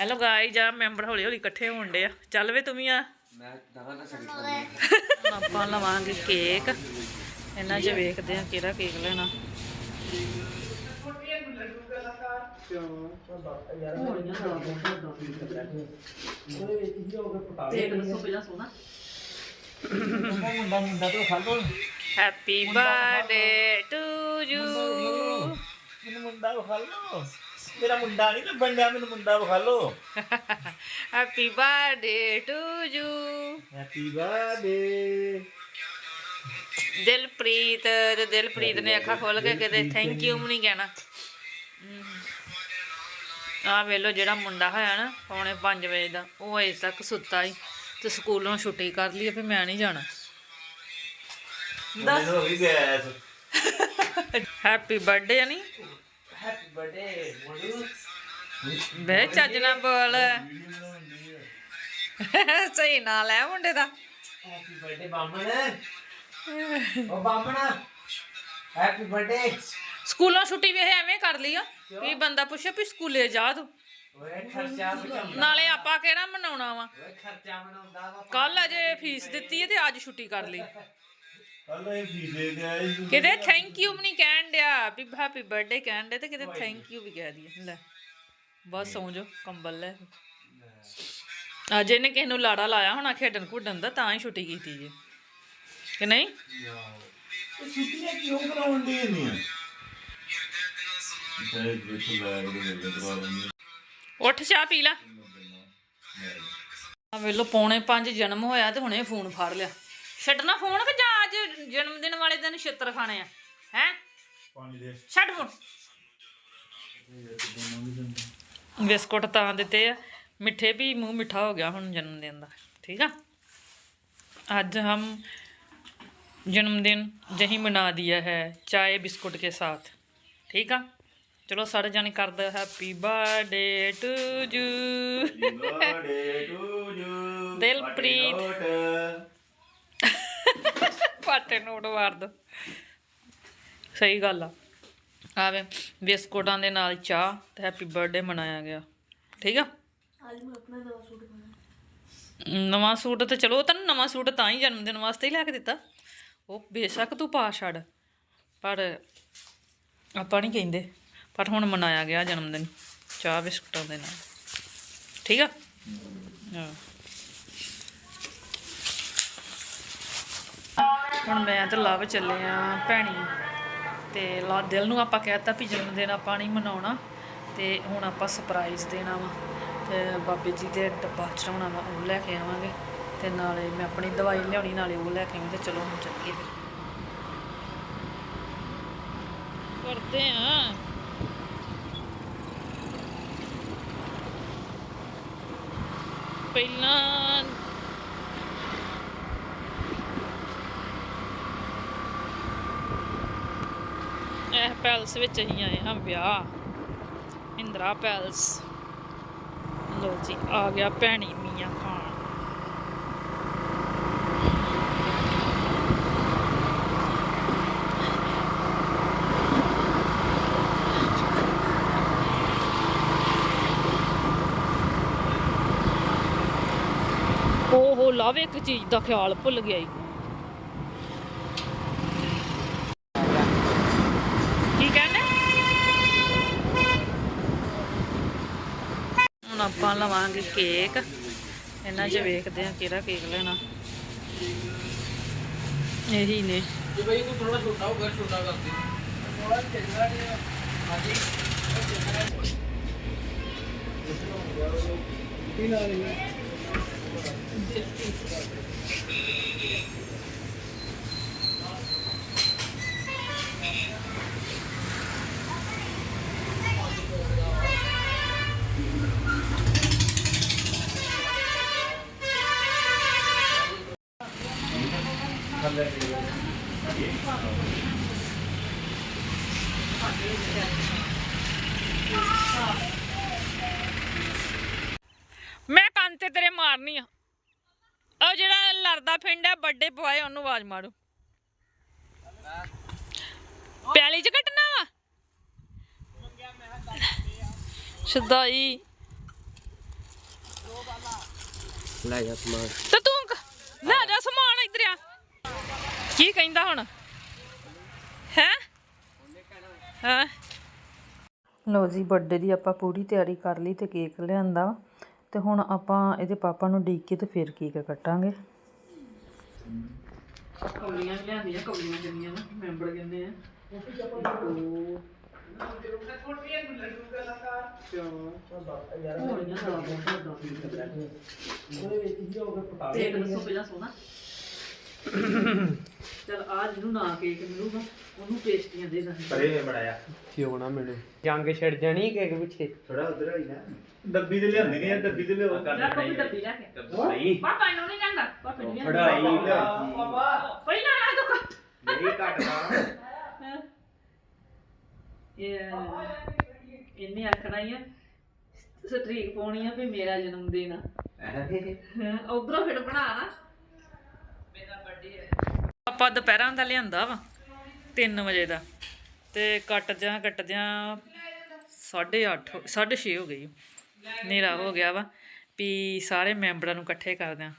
Hello guys ਆ member ਹੌਲੀ ਹੌਲੀ ਇਕੱਠੇ ਹੋਣ ਡੇ ਆ। ਚੱਲ ਵੇ ਤੂੰ ਵੀ ਆ। ਆਪਾਂ ਲਵਾਂਗੇ ਕੇਕ ਇਹਨਾਂ 'ਚ ਵੇਖਦੇ ਆ ਕਿਹੜਾ ਕੇਕ ਲੈਣਾ। ਖਾ ਹੈਪੀ ਬਰਥਡੇ ਟੂ ਯੂ ਮੁੰਡਾ ਵਿਖਾ ਲੋ ਮੇਰਾ ਮੁੰਡਾ ਨਹੀਂ ਲੱਭਣ ਡਿਆ ਮੈਨੂੰ ਮੁੰਡਾ ਵਿਖਾ ਲੋ happy birthday to you happy birthday Dilpreet ਤੇ ਦਿਲਪ੍ਰੀਤ ਨੇ ਅੱਖਾਂ ਖੋਲ ਕੇ ਕਿਤੇ ਥੈਂਕ ਯੂ ਨਹੀਂ ਕਹਿਣਾ। ਆ ਵੇਲੋ ਜਿਹੜਾ ਮੁੰਡਾ ਹੋਇਆ ਨਾ ਪੌਣੇ 5 ਵਜੇ ਦਾ ਉਹ ਅਜੇ ਤੱਕ ਸੁੱਤਾ ਹੀ। ਤੇ ਸਕੂਲੋਂ ਛੁੱਟੀ ਕਰ ਲਈ ਫਿਰ ਮੈਂ ਨਹੀਂ ਜਾਣਾ। ਦੱਸ ਹੋ ਹੈਪੀ ਬਰਥਡੇ ਨਹੀਂ ਹੈਪੀ ਬਰਥਡੇ ਮੋਡੂ ਬੇ ਚੱਜ ਨਾ ਬੋਲ। ਸਹੀ ਨਾਲ ਹੈ ਮੁੰਡੇ ਦਾ। ਹੈਪੀ ਬਰਥਡੇ ਬਾਮਣ ਉਹ ਬਾਮਣ ਹੈਪੀ ਬਰਥਡੇ ਸਕੂਲੋਂ ਛੁੱਟੀ ਵੀ ਇਹ ਐਵੇਂ ਕਰ ਲਈ ਆ ਵੀ ਬੰਦਾ ਪੁੱਛੇ ਵੀ ਸਕੂਲੇ ਜਾ ਤੂੰ। ਨਾਲੇ ਆਪਾਂ ਕਿਹੜਾ ਮਨਾਉਣਾ ਵਾ? ਕੱਲ ਅਜੇ ਫੀਸ ਦਿੱਤੀ ਹੈ ਤੇ ਅੱਜ ਛੁੱਟੀ ਕਰ ਲਈ। ਕਿਤੇ ਥੈਂਕ ਯੂ ਵੀ ਨਹੀਂ ਕਹਿਣ ਡਿਆ। ਵੀ ਹੈਪੀ ਬਰਥਡੇ ਕਹਿਣ ਦੇ ਤੇ ਕਿਤੇ ਥੈਂਕ ਯੂ ਵੀ ਕਹਿ ਦਈਏ। ਲੈ ਬਸ ਸੌਂ ਜਾ ਕੰਬਲ ਲੈ। ਅੱਜ ਇਹਨੇ ਕਿਸੇ ਨੂੰ ਲਾੜਾ ਲਾਇਆ ਹੋਣਾ ਖੇਡਣ ਕੁੱਡਣ ਦਾ ਤਾਂ ਹੀ ਛੁੱਟੀ ਕੀਤੀ ਜੇ। ਕਿ ਨਹੀਂ? ਛੁੱਟੀਆਂ ਕਿਉਂ ਕਰਾਉਣ ਦੀ ਉੱਠ ਚਾਹ ਪੀ ਲਾ। ਆ ਵੇਲੋ ਪੌਣੇ 5 ਜਨਮ ਹੋਇਆ ਤੇ ਹੁਣੇ ਫੋਨ ਫੜ ਲਿਆ। ਛੱਡਣਾ ਫੋਨ ਕਿ ਜਾਂ ਅੱਜ ਜਨਮ ਦਿਨ ਵਾਲੇ ਦਿਨ ਛਿੱਤਰ ਖਾਣੇ ਆ ਹੈ ਪਾਣੀ ਦੇ ਛੱਡ ਫੋਨ ਬਿਸਕੁਟ ਤਾਂ ਦਿੱਤੇ ਆ ਮਿੱਠੇ ਵੀ ਮੂੰਹ ਮਿੱਠਾ ਹੋ ਗਿਆ ਹੁਣ ਜਨਮ ਦਿਨ ਦਾ ਠੀਕ ਆ ਅੱਜ ਹਮ जन्मदिन यही मना दिया है चाय बिस्कुट के साथ ठीक है चलो सारे जाने कर दो happy birthday to you birthday to you Dilpreet. ਪਾਟੇ note ਮਾਰ ਦੋ। ਸਹੀ ਗੱਲ ਆ। ਆਵੇ ਬਿਸਕੁਟਾਂ ਦੇ ਨਾਲ ਚਾਹ ਤੇ ਹੈਪੀ ਬਰਥਡੇ ਮਨਾਇਆ ਗਿਆ। ਠੀਕ ਆ? ਨਵਾਂ ਸੂਟ ਤੇ ਚਲੋ ਤੈਨੂੰ ਨਵਾਂ ਸੂਟ ਤਾਂ ਹੀ ਜਨਮ ਦਿਨ ਵਾਸਤੇ ਹੀ ਲੈ ਕੇ ਦਿੱਤਾ। ਉਹ ਬੇਸ਼ੱਕ ਤੂੰ ਪਾ ਛੱਡ। ਪਰ ਆਪਾਂ ਨਹੀਂ ਕਹਿੰਦੇ। ਪਰ ਹੁਣ ਮਨਾਇਆ ਗਿਆ ਜਨਮ ਦਿਨ ਚਾਹ ਬਿਸਕੁਟਾਂ ਦੇ ਨਾਲ। ਠੀਕ ਆ? ਹਾਂ। ਹੁਣ ਮੈਂ ਤੇ ਲਵ ਚੱਲੇ ਆ ਭੈਣੀ ਤੇ ਲਾ ਦਿਲ ਨੂੰ ਆਪਾਂ ਕਹਿਤਾ ਵੀ ਜਨਮ ਦਿਨ ਆਪਾਂ ਨਹੀਂ ਮਨਾਉਣਾ ਤੇ ਹੁਣ ਆਪਾਂ ਸਰਪ੍ਰਾਈਜ਼ ਦੇਣਾ ਵਾ ਤੇ ਬਾਬੇ ਜੀ ਦੇ ਡੱਬਾ ਚੜਾਉਣਾ ਵਾ, ਉਹ ਲੈ ਕੇ ਆਵਾਂਗੇ। ਤੇ ਨਾਲੇ ਮੈਂ ਆਪਣੀ ਦਵਾਈ ਲਿਆਉਣੀ, ਨਾਲੇ ਉਹ ਲੈ ਕੇ ਆਵਾਂ ਤੇ ਚਲੋ ਹੁਣ ਚੱਲੀਏ ਫਿਰ। ਕਰਦੇ ਆ। ਪਹਿਲਾਂ ਪੈਲਸ ਵਿੱਚ ਅਸੀਂ ਆਏ ਹਾਂ ਵਿਆਹ। ਇੰਦਰਾ ਪੈਲਸ। ਲੋ ਜੀ, ਆ ਗਿਆ ਭੈਣੀ ਮੀਆਂ ਖਾਨ। ਓਹੋ, ਲਵ ਇੱਕ ਚੀਜ਼ ਦਾ ਖਿਆਲ ਭੁੱਲ ਗਿਆ ਈ ਕੀ ਕਹਿੰਦੇ ਹੁਣ ਆਪਾਂ ਲਵਾਂਗੇ ਕੇਕ। ਇਹਨਾਂ 'ਚ ਵੇਖਦੇ ਆ ਕਿਹੜਾ ਕੇਕ ਲੈਣਾ। ਇਹੀ ਨੇ। ਜੇ ਬਈ ਤੂੰ ਥੋੜਾ ਛੋਟਾ ਹੋ ਗਿਆ ਛੋਟਾ ਕਰ ਦੇ। ਥੋੜਾ ਚੰਗਾ ਨਹੀਂ ਹਾਂਜੀ। ਮੈਂ ਕੰਨ ਤੇ ਤੇਰੇ ਮਾਰਨੀ ਆ। ਉਹ ਜਿਹੜਾ ਲੜਦਾ ਫਿੰਡ ਹੈ ਵੱਡੇ ਪਵਾਏ ਉਹਨੂੰ ਆਵਾਜ਼ ਮਾਰੋ। ਪਿਆਲੀ ਚ ਕੱਟਣਾ ਵਾ? ਸ਼ਦਾਈ। ਲੈ ਜਾ ਸਮਾਨ। ਤੇ ਤੂੰ ਕ- ਲੈ ਜਾ ਸਮਾਨ ਇੱਧਰ ਆ ਕੀ ਕਹਿੰਦਾ ਹੁਣ? ਹੈ? ਹਾਂ। ਲੋ ਜੀ ਬਰਥਡੇ ਦੀ ਆਪਾਂ ਪੂਰੀ ਤਿਆਰੀ ਕਰ ਲਈ ਤੇ ਕੇਕ ਲਿਆਂਦਾ। ਵਾ। ਤੇ ਹੁਣ ਆਪਾਂ ਇਹਦੇ ਪਾਪਾ ਨੂੰ ਡੀਕ ਕੇ ਤੇ ਫਿਰ ਕੇਕ ਕੱਟਾਂਗੇ। ਕੌਲੀਆਂ ਲਿਆਂਦੀਆਂ ਕੌਲੀਆਂ ਕਿੰਨੀਆਂ ਨਾ ਮੈਂਬਰ ਕਹਿੰਦੇ ਆ। ਦੇਖ ਦੱਸੋ ਪਹਿਲਾਂ ਸੋਨਾ। ਚਲ ਆ ਜਿਹਨੂੰ ਨਾ ਕੇਕ ਮਿਲੂਗਾ ਉਹਨੂੰ ਪੇਸਟੀਆਂ ਦੇ ਦਾਂਗੇ। ਪਰੇ ਬੜਾਇਆ ਕਿਉਂ ਨਾ ਮਿਲੇ? ਜੰਗ ਛਿੜ ਜਾਣੀ ਕੇਕ ਪਿੱਛੇ। ਥੋੜਾ ਉਧਰ ਆਈ ਨਾ। ਡੱਬੀ ਤੇ ਲਿਆਂਦੀ ਨਹੀਂ ਡੱਬੀ ਤੇ ਲਿਆਓ? ਜਾ ਕੋਈ ਡੱਬੀ ਲੈ ਕੇ। ਨਹੀਂ ਪਾਪਾ ਇਹਨੂੰ ਨਹੀਂ ਕਹਿੰਦਾ ਪਾਪਾ ਨੂੰ ਨਹੀਂ ਫੜਾਈ ਪਹਿਲਾਂ ਨਾ ਤੂੰ ਕੱਟ ਨਹੀਂ ਕੱਟਦਾ ਇਹ ਇਹਨੇ ਆਖਣਾ ਹੀ ਆ ਸਟ੍ਰੀਕ ਪਾਉਣੀ ਆ ਵੀ ਮੇਰਾ ਜਨਮ ਦਿਨ ਆ। ਉਧਰੋਂ ਫਿਰ ਬਣਾ ਨਾ। ਹੈ ਆਪਾਂ ਦੁਪਹਿਰਾਂ ਦਾ ਲਿਆਂਦਾ ਵਾ 3 ਵਜੇ ਦਾ। ਤੇ ਕੱਟ ਜਾਂ ਕੱਟ ਜਾਂ 8:30 6:30 ਹੋ ਗਈ। ਹਨੇਰਾ ਹੋ ਗਿਆ ਵਾ ਵੀ ਸਾਰੇ ਮੈਂਬਰਾਂ ਨੂੰ ਇਕੱਠੇ ਕਰਦੇ ਆ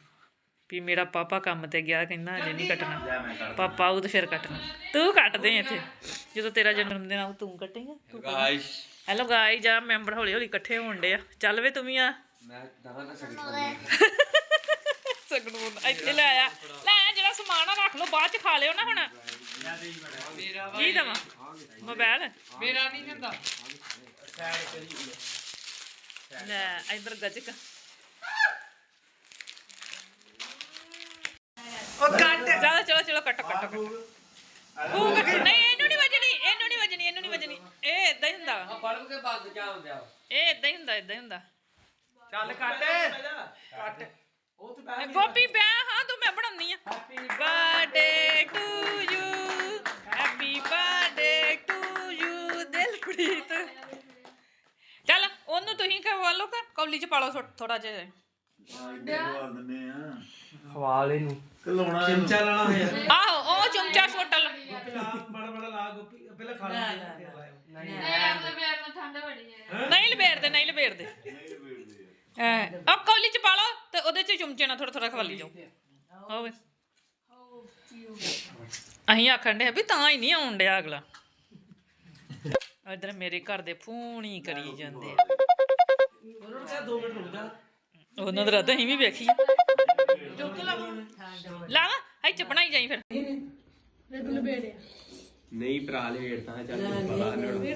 ਵੀ ਮੇਰਾ ਪਾਪਾ ਕੰਮ ਤੇ ਗਿਆ ਕਹਿੰਦਾ ਅਜੇ ਨਹੀਂ ਕੱਟਣਾ। ਪਾਪਾ ਉਹ ਤੇ ਫਿਰ ਕੱਟਣਾ। ਤੂੰ ਕੱਟ ਦੇ ਇੱਥੇ? ਜਦੋਂ ਤੇਰਾ ਜਨਮ ਦਿਨ ਆਉ ਤੂੰ ਕੱਟੇਂਗਾ ਤੂੰ ਗਾਇਸ ਹੈਲੋ ਗਾਈ ਜਾ ਮੈਂਬਰ ਹੌਲੀ ਹੌਲੀ ਇਕੱਠੇ ਹੋਣ ਡੇ ਆ। ਚੱਲ ਵੇ ਤੂੰ ਵੀ ਆ। ਮੈਂ ਦਵਾਂ ਦਾ ਸਗਨੂਨ ਇੱਥੇ ਲੈ ਆ। ਲੈ ਆ ਜਿਹੜਾ ਸਮਾਨ ਆ ਰੱਖ ਲਓ ਬਾਅਦ ਚ ਖਾ ਲਿਓ ਨਾ ਹੁਣ। ਕੀ ਦਵਾਂ? ਮੋਬਾਈਲ? ਮੇਰਾ ਨਹੀਂ ਹੁੰਦਾ ਲੈ ਇਧਰ ਗੱਜਕ। ਉਹ ਕੱਟ। ਚਲੋ ਚਲੋ ਚਲੋ ਕੱਟੋ ਕੱਟੋ ਕੱਟੋ। ਉਹ ਕੱਟ। ਨਹੀਂ ਇਹਨੂੰ ਨਹੀਂ ਵੱਜਣੀ ਇਹਨੂੰ ਨਹੀਂ ਵੱਜਣੀ ਇਹਨੂੰ ਨਹੀਂ ਵੱਜਣੀ। ਇਹ ਇਦਾਂ ਹੀ ਹੁੰਦਾ। ਵਾ। ਪੜ੍ਹ ਕੇ ਬੰਦ ਜਾ ਹੁੰਦਾ। ਇਹ ਇਦਾਂ ਹੀ ਹੁੰਦਾ ਇਦਾਂ ਹੀ ਹੁੰਦਾ। ਚੱਲ ਕੱਟ। ਕੱਟ। ਉਹ ਤੇ ਗੋਪੀ ਵਿਆਹ ਹਾਂ ਤੂੰ ਮੈਂ ਬਣਾਉਣੀ ਆ happy birthday to you happy birthday to you Dilpreet ਚੱਲ ਉਹਨੂੰ ਤੁਸੀਂ ਖਵਾ ਲਓ ਕਿ ਕੌਲੀ ਚ ਪਾ ਲਓ ਥੋੜਾ ਜਿਹਾ। ਬੋਲ ਦਿੰਦੇ ਆ। ਖਵਾਲ ਇਹਨੂੰ। ਕਲਾਉਣਾ ਚਮਚਾ ਲਾਣਾ ਹੋਇਆ। ਆਹੋ ਉਹ ਚਮਚਾ ਛੋਟਲ ਨਹੀਂ ਲਬੇੜਦੇ। ਨਹੀਂ ਲਬੇੜਦੇ। ਐ ਉਹ ਕੌਲੀ ਚ ਪਾ ਲਓ ਤੇ ਉਹਦੇ ਚ ਚਮਚੇ ਨਾਲ ਥੋੜਾ ਥੋੜਾ ਖਵਾਲੀ ਜਾਓ। ਹੋਵੇ ਅਹੀਂ ਆਖਣ ਦੇ ਵੀ ਤਾਂ ਹੀ ਨਹੀਂ ਆਉਣ ਡਿਆ ਅਗਲਾ। ਇਧਰ ਮੇਰੇ ਘਰ ਦੇ ਫੋਨ ਹੀ ਕਰੀ ਜਾਂਦੇ ਆ। ਉਹਨਾਂ ਦਾ ਰਾਤ ਅਸੀਂ ਵੀ ਵੇਖੀ। ਲਾਵਾ ਹਾਈ ਚ ਬਣਾਈ ਜਾਈ ਫਿਰ। ਨਹੀਂ ਭਰਾ ਲੇੜਦਾ ਚੱਲ ਪਤਾ ਨਹੀਂ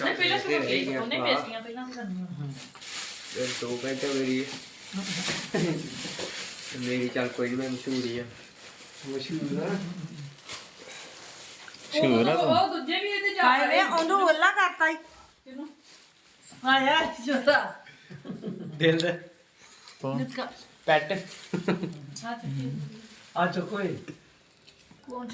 ਪਹਿਲਾਂ ਸੁਣ ਕੇ ਉਹਨੇ ਪੇਸਟੀਆਂ ਪਹਿਲਾਂ ਕਰਨੀਆਂ ਇਹ ਦੋ ਘੰਟੇ ਮੇਰੀ ਮੇਰੀ ਚੱਲ ਕੋਈ ਨਹੀਂ ਮੈਂ ਮਸ਼ਹੂਰੀ ਆ। ਮਸ਼ਹੂਰ ਆ? ਉਹ ਦੂਜੇ ਵੀ ਇਹਦੇ ਜਾ ਹਾਏ ਵੇ ਉਹਨੂੰ ਓਲਾ ਕਰਤਾ ਈ। ਆਇਆ ਜੋਤਾ ਦਿਲ ਦੇ। ਪੈਟ। ਆ ਚੁੱਕੋ कौन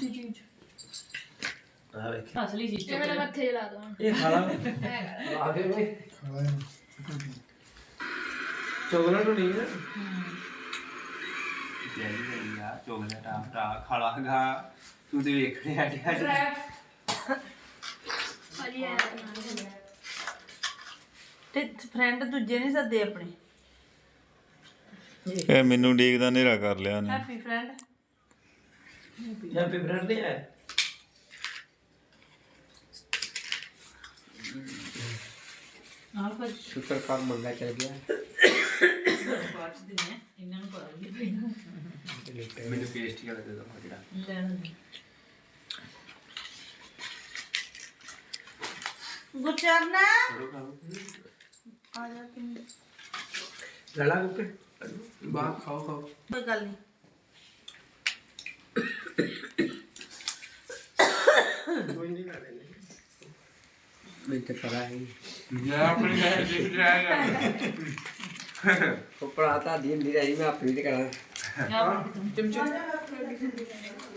ਫਰੈਂਡ ਦੂਜੇ ਨਹੀਂ ਸੱਦੇ ਆਪਣੇ ਮੈਨੂੰ ਡੀਕ ਦਾ ਨੇਰਾ ਕਰ ਲਿਆ ਨੇ ਹੈਪੀ ਫਰੈਂਡ ਹੈਪੀ ਫਰੈਂਡ ਨਹੀਂ ਹੈ। ਆਹ ਫਿਰ ਸ਼ੁਕਰ ਕਰ ਮੰਗਾ ਚੱਲ ਗਿਆ। ਬਾਅਦ ਚ ਦਿੰਦੇ ਆ ਇਹਨਾਂ ਨੂੰ ਪਾ ਲਈਏ ਪਹਿਲਾਂ ਮੈਨੂੰ ਪੇਸਟੀ ਵਾਲਾ ਦੇ ਦੋ ਜਿਹੜਾ। ਲੈਣ ਦੇ ਗੁਰਚਰਨਾ? ਲੜਾ ਗੁੱਪੇ। ਬਾਹਰ ਖਾਓ ਖਾਓ। ਕੋਈ ਗੱਲ ਨਹੀਂ। ਮੈਂ ਤੇ ਕਰਾ ਹੈ। ਆਪਣੀ ਦੇਖ ਰਿਹਾ ਉਹ ਭਰਾ ਤਾਂ ਦੀ ਹੁੰਦੀ ਰਹੀ ਮੈਂ ਆਪਣੀ ਤੇ ਕਰਾਂ।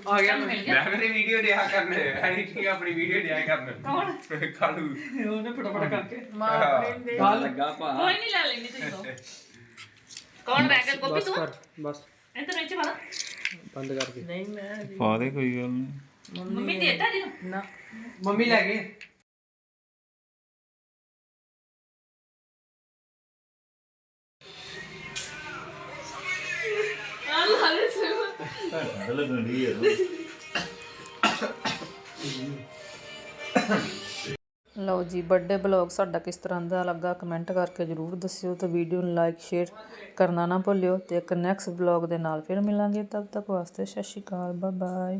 ਆ ਗਿਆ। ਮੈਂ ਮੈਂ ਮੇਰੀ ਵੀਡੀਓ ਦਿਆ ਕਰਨ ਐਡੀਟਿੰਗ ਆਪਣੀ ਵੀਡੀਓ ਦਿਆ ਕਰਨ। ਕੌਣ? ਕਾਲੂ। ਉਹਨੇ ਫਟਾਫਟ ਕਰਕੇ। ਕਾਲ ਲੱਗਾ ਭਾ। ਕੋਈ ਨਹੀਂ ਲੈ ਲੈਣੀ ਤੁਸੀਂ ਕੌਣ ਰਹਿ ਗਿਆ? ਗੋਪੀ ਤੂੰ ਬਸ। ਇੱਧਰ ਵਿੱਚ ਵਾਲਾ। ਬੰਦ ਕਰਕੇ। ਨਹੀਂ ਮੈਂ ਪਾ ਦੇ ਕੋਈ ਗੱਲ ਨਹੀਂ ਮੰਮੀ ਦੇਤਾ ਜੀ ਨਾ। ਮੰਮੀ ਲੈ ਗਏ। ਠੰਡ ਲੱਗਣ ਦੀ ਹੈ ਲਓ ਜੀ ਬਰਥਡੇ ਬਲੌਗ ਸਾਡਾ ਕਿਸ ਤਰ੍ਹਾਂ ਦਾ ਲੱਗਾ ਕਮੈਂਟ ਕਰਕੇ ਜਰੂਰ ਦੱਸਿਓ ਤੇ ਵੀਡੀਓ ਨੂੰ ਲਾਈਕ ਸ਼ੇਅਰ ਕਰਨਾ ਨਾ ਭੁੱਲਿਓ ਤੇ ਇੱਕ ਨੈਕਸਟ ਬਲੌਗ ਦੇ ਨਾਲ ਫਿਰ ਮਿਲਾਂਗੇ। ਤਦ ਤੱਕ ਵਾਸਤੇ ਸਤਿ ਸ਼੍ਰੀ ਅਕਾਲ ਬਾਏ ਬਾਏ